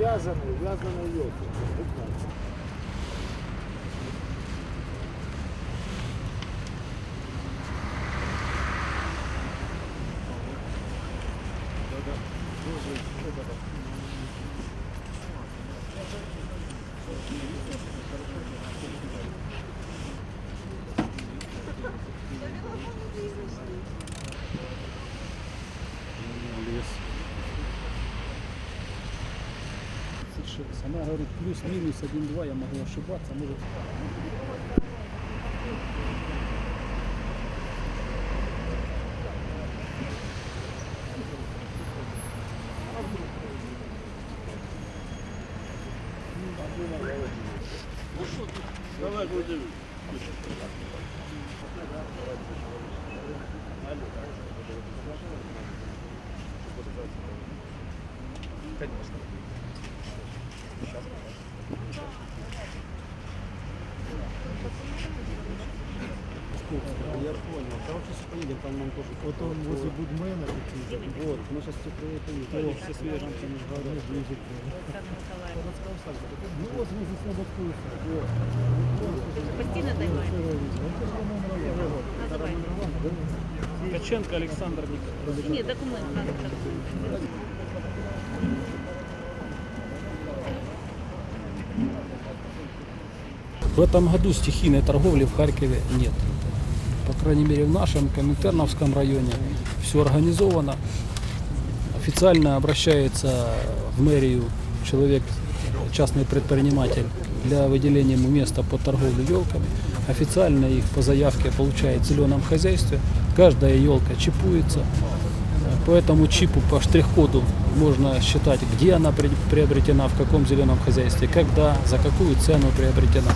Ув'язаний, ув'язаний йоки. Она говорит, плюс-минус 1-2, я могу ошибаться, может Я понял. Короче, сейчас поедем, там нам тоже. Вот он возле Будмена такие. Вот, мы сейчас все приедем. Все свежим, там говорят, ближе к Ну вот возле Слободкуса. Постійно займаєтесь? Називайте. Ткаченко Александр Николаевич. Ні, документ надо так. В этом году стихийной торговли в Харькове нет. Крайней мере в нашем Коминтерновском районе все организовано. Официально обращается в мэрию человек, частный предприниматель, для выделения ему места под торговлю елками. Официально их по заявке получает в зеленом хозяйстве. Каждая елка чипуется. По этому чипу, по штрих-коду можно считать, где она при- приобретена, в каком зеленом хозяйстве, когда, за какую цену приобретена.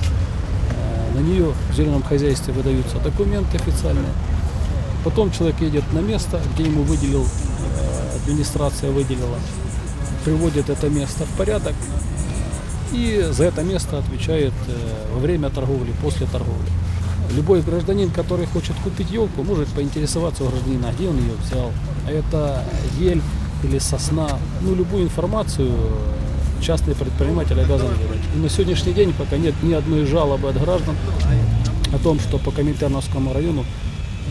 На нее в зеленом хозяйстве выдаются документы официальные. Потом человек едет на место, где ему выделил, э, администрация выделила, приводит это место в порядок и за это место отвечает э, во время торговли, после торговли. Любой гражданин, который хочет купить елку, может поинтересоваться у гражданина, где он ее взял. А Это ель или сосна, ну любую информацию частный предприниматель обязан делать. И на сегодняшний день пока нет ни одной жалобы от граждан о том, что по Коминтерновскому району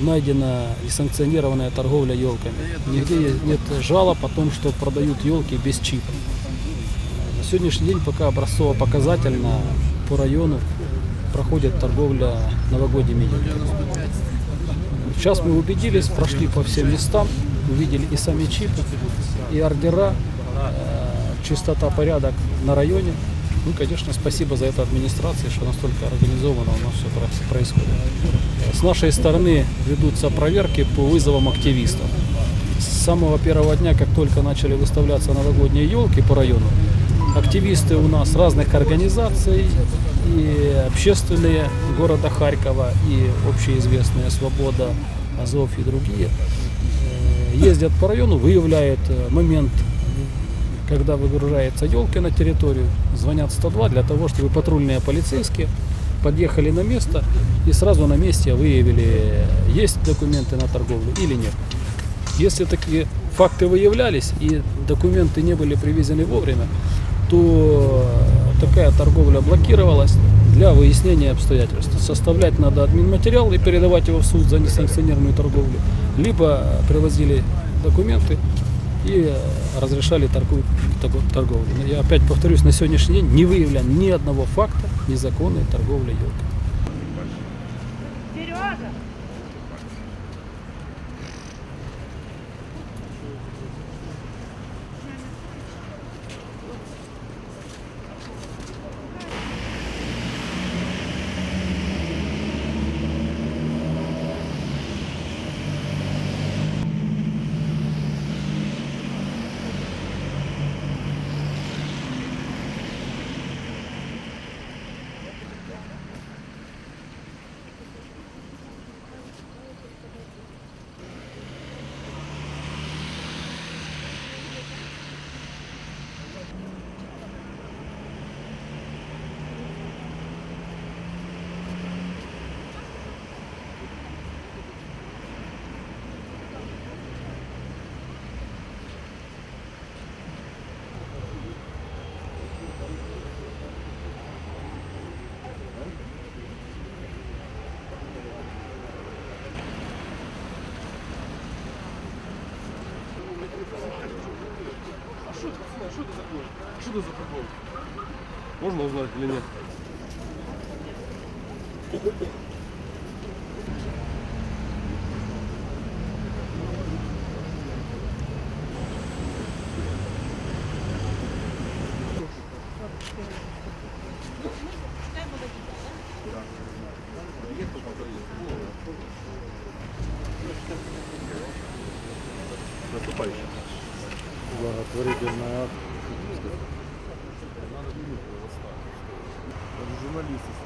найдена несанкционированная торговля елками. Нигде нет жалоб о том, что продают елки без чипа. На сегодняшний день пока образцово-показательно по району проходит торговля новогодними елками. Сейчас мы убедились, прошли по всем местам, увидели и сами чипы, и ордера, э, чистота, порядок на районе. Ну, конечно, спасибо за это администрации, что настолько организованно у нас все происходит. С нашей стороны ведутся проверки по вызовам активистов. С самого первого дня, как только начали выставляться новогодние елки по району, активисты у нас разных организаций, и общественные города Харькова, и общеизвестные «Свобода», «Азов» и другие, э, ездят по району, выявляют э, момент, когда выгружаются елки на территорию, звонят 102 для того, чтобы патрульные полицейские подъехали на место и сразу на месте выявили, есть документы на торговлю или нет. Если такие факты выявлялись и документы не были привезены вовремя, то такая торговля блокировалась для выяснения обстоятельств. Составлять надо админматериал и передавать его в суд за несанкционированную торговлю. Либо привозили документы и э, разрешали торговлю. Я опять повторюсь, на сегодняшний день не выявлен ни одного факта незаконной торговли елками. Можно узнать или нет? Журналисты.